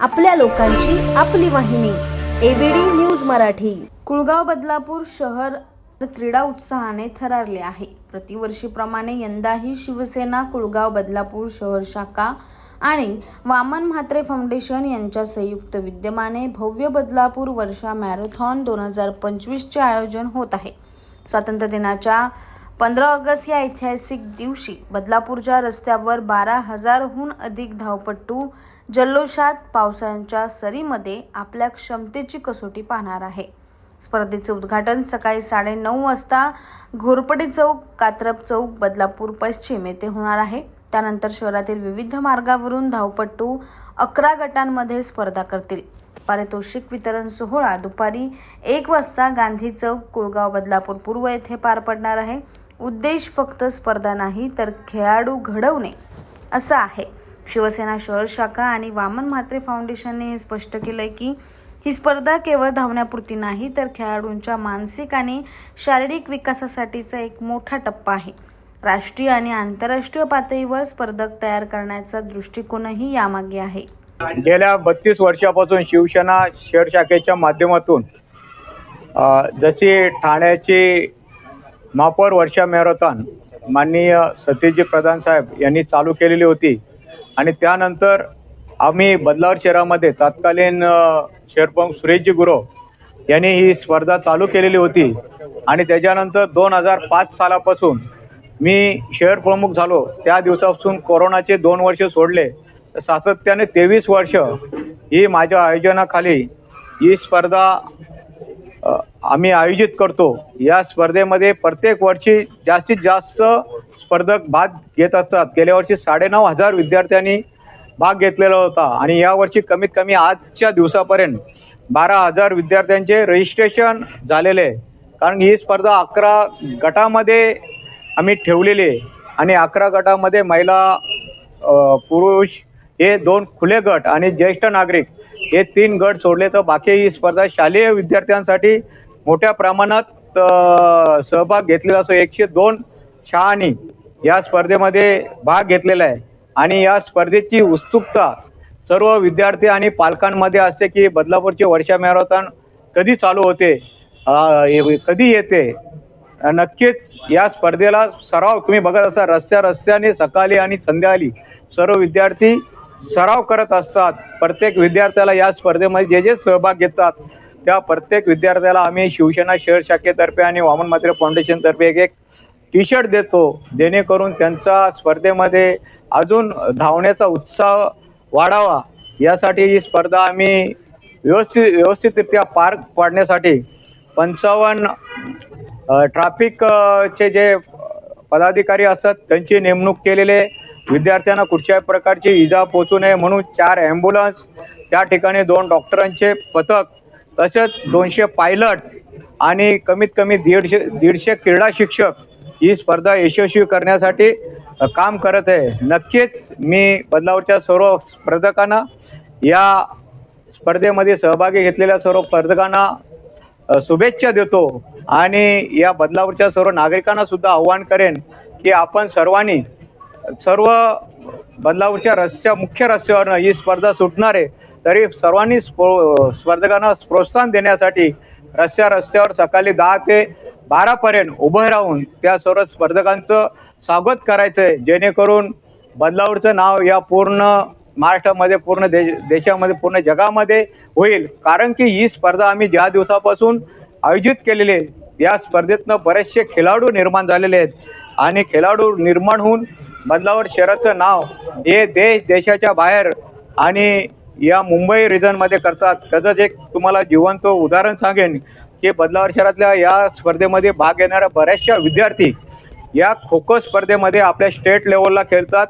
आपल्या लोकांची आपली वाहिनी. ABD news Marathi. Kulgaon Badlapur शहर क्रीडा उत्साहाने थरारले आहे. प्रतिवर्षीप्रमाणे यंदाही शिवसेना कुळगाव बदलापूर शहर शाखा आणि वामन म्हात्रे फाउंडेशन यांच्या संयुक्त विद्यमाने भव्य बदलापूर वर्षा मॅरेथॉन दोन हजार पंचवीसचे आयोजन होत आहे. स्वातंत्र्य दिनाच्या पंधरा ऑगस्ट या ऐतिहासिक दिवशी बदलापूरच्या रस्त्यावर बारा हजारहून अधिक धावपट्टू जल्लोषात पावसाच्या सरीमध्ये आपल्या क्षमतेची कसोटी पाहणार आहे. स्पर्धेचे उद्घाटन सकाळी साडेनऊ वाजता घोरपडे चौक कात्रप चौक बदलापूर पश्चिम येथे होणार आहे. त्यानंतर शहरातील विविध मार्गावरून धावपट्टू अकरा गटांमध्ये स्पर्धा करतील. पारितोषिक वितरण सोहळा दुपारी एक वाजता गांधी चौक कुळगाव बदलापूर पूर्व येथे पार पडणार आहे. उद्देश फक्त स्पर्धा नाही तर खेळाडू घडवणे असा आहे. शिवसेना शहर शाखा आणि वामन म्हात्रे फाउंडेशनने हे स्पष्ट केलंय की ही स्पर्धा केवळ धावण्यापुरती नाही तर खेळाडूंच्या मानसिक आणि शारीरिक विकासासाठीचा एक मोठा टप्पा आहे. राष्ट्रीय आणि आंतरराष्ट्रीय पातळीवर स्पर्धक तयार करण्याचा दृष्टिकोनही यामागे आहे. गेल्या बत्तीस वर्षापासून शिवसेना शहर शाखेच्या माध्यमातून जसे जशी ठाण्याची महापौर वर्षा मॅरेथॉन माननीय सतीजी प्रधान साहेब यांनी चालू केलेली होती. आणि त्यानंतर आम्ही बदलावर शहरामध्ये तत्कालीन अ, शहरप्रमुख सुरेशजी गुरव यांनी ही स्पर्धा चालू केलेली होती. आणि त्याच्यानंतर दोन हजार पाच सालापासून मी शहर प्रमुख झालो. त्या दिवसापासून कोरोनाचे दोन वर्ष सोडले. तर सातत्याने तेवीस वर्ष ही माझ्या आयोजनाखाली ही स्पर्धा आम्ही आयोजित करतो. या स्पर्धेमध्ये प्रत्येक वर्षी जास्तीत जास्त स्पर्धक भाग घेत असतात. गेल्या वर्षी साडेनऊ हजार विद्यार्थ्यांनी भाग घेतलेला होता. आणि यावर्षी कमीत कमी आजच्या दिवसापर्यंत बारा हजार विद्यार्थ्यांचे रजिस्ट्रेशन झालेले आहे. कारण ही स्पर्धा अकरा गटामध्ये आम्ही ठेवलेली आहे. आणि अकरा गटामध्ये महिला पुरुष हे दोन खुले गट आणि ज्येष्ठ नागरिक हे तीन गट सोडले. तर बाकी ही स्पर्धा शालेय विद्यार्थ्यांसाठी मोठ्या प्रमाणात सहभाग घेतलेला असो एकशे दोन शाळांनी या स्पर्धेमध्ये भाग घेतलेला आहे. आणि या स्पर्धेची उत्सुकता सर्व विद्यार्थी आणि पालकांमध्ये असते की बदलापूरचे वर्षा मॅरेथॉन कधी चालू होते कधी येते नक्कीच या स्पर्धेला सराव तुम्ही बघत असा रस्त्या रस्त्याने सकाळी आणि संध्याकाळी सर्व विद्यार्थी सराव करत असतात. प्रत्येक विद्यार्थ्याला या स्पर्धेमध्ये जे जे सहभाग घेतात त्या प्रत्येक विद्यार्थ्याला आम्ही शिवसेना शहर शाखेतर्फे आणि वामन मात्रे फाउंडेशनतर्फे एक एक टी शर्ट देतो. जेणेकरून त्यांचा स्पर्धेमध्ये अजून धावण्याचा उत्साह वाढावा. यासाठी ही स्पर्धा आम्ही व्यवस्थित व्यवस्थितरित्या पार पाडण्यासाठी पंचावन्न ट्राफिकचे जे पदाधिकारी असतात त्यांची नेमणूक केलेले विद्यार्थ्यांना कुठच्याही प्रकारची इजा पोचू नये म्हणून चार ॲम्ब्युलन्स त्या ठिकाणी दोन डॉक्टरांचे पथक तसंच दोनशे पायलट आणि कमीत कमी दीडशे दीडशे क्रीडा शिक्षक ही स्पर्धा यशस्वी करण्यासाठी काम करत आहे. नक्कीच मी बदलावरच्या सर्व स्पर्धकांना या स्पर्धेमध्ये सहभागी घेतलेल्या सर्व स्पर्धकांना शुभेच्छा देतो आणि या बदलावरच्या सर्व नागरिकांना सुद्धा आव्हान करेन की आपण सर्वांनी सर्व बदलावरच्या रस्त्या मुख्य रस्त्यावरनं ही स्पर्धा सुटणार आहे. तरी सर्वांनी स्पो स्पर्धकांना प्रोत्साहन देण्यासाठी रस्त्या रस्त्यावर सकाळी दहा ते बारापर्यंत उभं राहून त्या सर्व स्पर्धकांचं स्वागत करायचं आहे जेणेकरून बदलावरचं नाव या पूर्ण महाराष्ट्रामध्ये पूर्ण देश देशामध्ये पूर्ण जगामध्ये होईल. कारण की ही स्पर्धा आम्ही ज्या दिवसापासून आयोजित केलेली आहे या स्पर्धेतनं बरेचसे खेळाडू निर्माण झालेले आहेत. आणि खेळाडू निर्माण होऊन बदलावर शहराचं नाव हे देश देशाच्या बाहेर आणि या मुंबई रिजनमध्ये करतात. त्याचंच एक तुम्हाला जिवंत उदाहरण सांगेन की बदलावर शहरातल्या या स्पर्धेमध्ये भाग घेणाऱ्या बऱ्याचशा विद्यार्थी या खो खो स्पर्धेमध्ये आपल्या स्टेट लेवलला खेळतात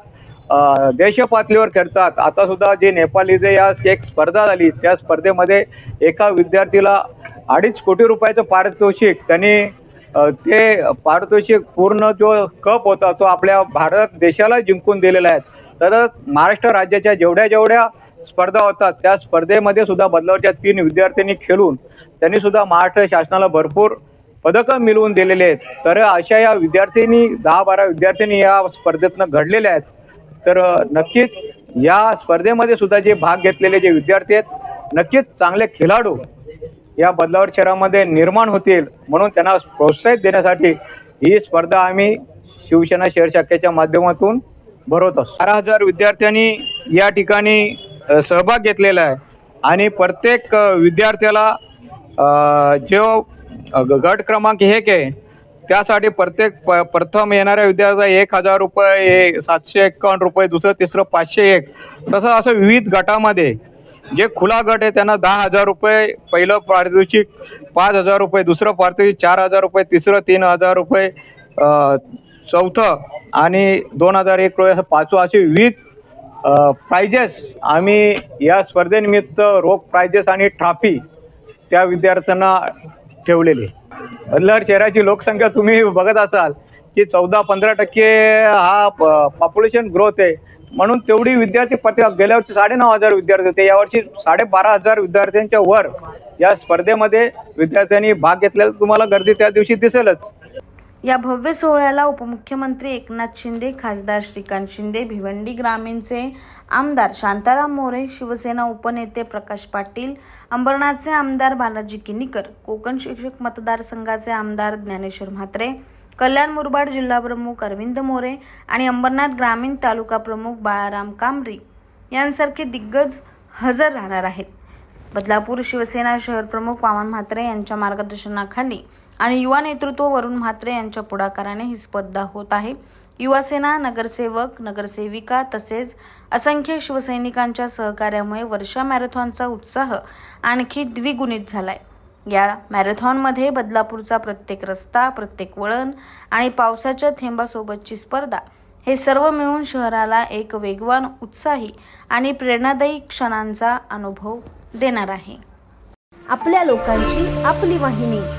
देशपातळीवर खेळतात. आता सुद्धा जे नेपालीचे या एक स्पर्धा झाली त्या स्पर्धेमध्ये एका विद्यार्थीला अडीच कोटी रुपयाचं पारितोषिक त्यांनी ते पारितोषिक पूर्ण जो कप होता तो आपल्या भारत देशाला जिंकून दिलेला आहे. तर महाराष्ट्र राज्याच्या जेवढ्या जेवढ्या स्पर्धा होतात. त्या स्पर्धेमध्ये सुद्धा बदलावच्या तीन विद्यार्थ्यांनी खेळून त्यांनी सुद्धा महाराष्ट्र शासनाला भरपूर पदकं मिळवून दिलेले आहेत. तर अशा या विद्यार्थ्यांनी दहा बारा विद्यार्थ्यांनी या स्पर्धेतनं घडलेल्या आहेत. तर नक्कीच या स्पर्धेमध्ये सुद्धा जे भाग घेतलेले जे विद्यार्थी आहेत नक्कीच चांगले खेळाडू या बदलावर शहरामध्ये निर्माण होतील म्हणून त्यांना प्रोत्साहित देण्यासाठी ही स्पर्धा आम्ही शिवसेना शहर शाखेच्या माध्यमातून भरवत असतो. बारा हजार विद्यार्थ्यांनी या ठिकाणी सहभाग घेतलेला आहे. आणि प्रत्येक विद्यार्थ्याला जो गट क्रमांक एक आहे त्यासाठी प्रत्येक प प्रथम येणाऱ्या विद्यार्थ्याला एक हजार रुपये सातशे एक्कावन्न रुपये दुसरं तिसरं पाचशे एक. तसं असं विविध गटामध्ये जे खुला गट आहे त्यांना दहा हजार रुपये पहिलं पारितोषिक पाच हजार रुपये दुसरं पारितोषिक चार हजार रुपये तिसरं तीन हजार रुपये चौथं आणि दोन हजार एक रुपये असं पाचवं असे विविध प्राइजेस आम्ही या स्पर्धेनिमित्त रोख प्राइजेस आणि ट्रॉफी त्या विद्यार्थ्यांना ठेवलेली. बदलार शहराची लोकसंख्या तुम्ही बघत असाल की चौदा पंधरा टक्के हा पॉप्युलेशन ग्रोथ आहे. म्हणून तेवढी विद्यार्थी प्रति गेल्या वर्षी साडेनऊ हजार विद्यार्थी होते. यावर्षी साडेबारा हजार विद्यार्थ्यांच्या वर या स्पर्धेमध्ये विद्यार्थ्यांनी भाग घेतलेला तुम्हाला गर्दी त्या दिवशी दिसेलच. या भव्य सोहळ्याला उपमुख्यमंत्री एकनाथ शिंदे खासदार श्रीकांत शिंदे भिवंडी ग्रामीणचे आमदार शांताराम मोरे शिवसेना उपनेते प्रकाश पाटील अंबरनाथचे आमदार बालाजी किनीकर कोकण शिक्षक मतदारसंघाचे आमदार ज्ञानेश्वर म्हात्रे कल्याण मुरबाड जिल्हा प्रमुख अरविंद मोरे आणि अंबरनाथ ग्रामीण तालुका प्रमुख बाळाराम कांबरी यांसारखे दिग्गज हजर राहणार आहेत. बदलापूर शिवसेना शहर प्रमुख वामन म्हात्रे यांच्या मार्गदर्शनाखाली आणि युवा नेतृत्व वरुण म्हात्रे यांच्या पुढाकाराने ही स्पर्धा होत आहे. युवासेना नगरसेवक नगरसेविका तसेच असंख्य शिवसैनिकांच्या सहकार्यामुळे वर्षा मॅरेथॉनचा उत्साह आणखी द्विगुणित झालाय. या मॅरेथॉनमध्ये बदलापूरचा प्रत्येक रस्ता प्रत्येक वळण आणि पावसाच्या थेंबासोबतची स्पर्धा हे सर्व मिळून शहराला एक वेगवान उत्साही आणि प्रेरणादायी क्षणांचा अनुभव देणार आहे. आपल्या लोकांची आपली वाहिनी.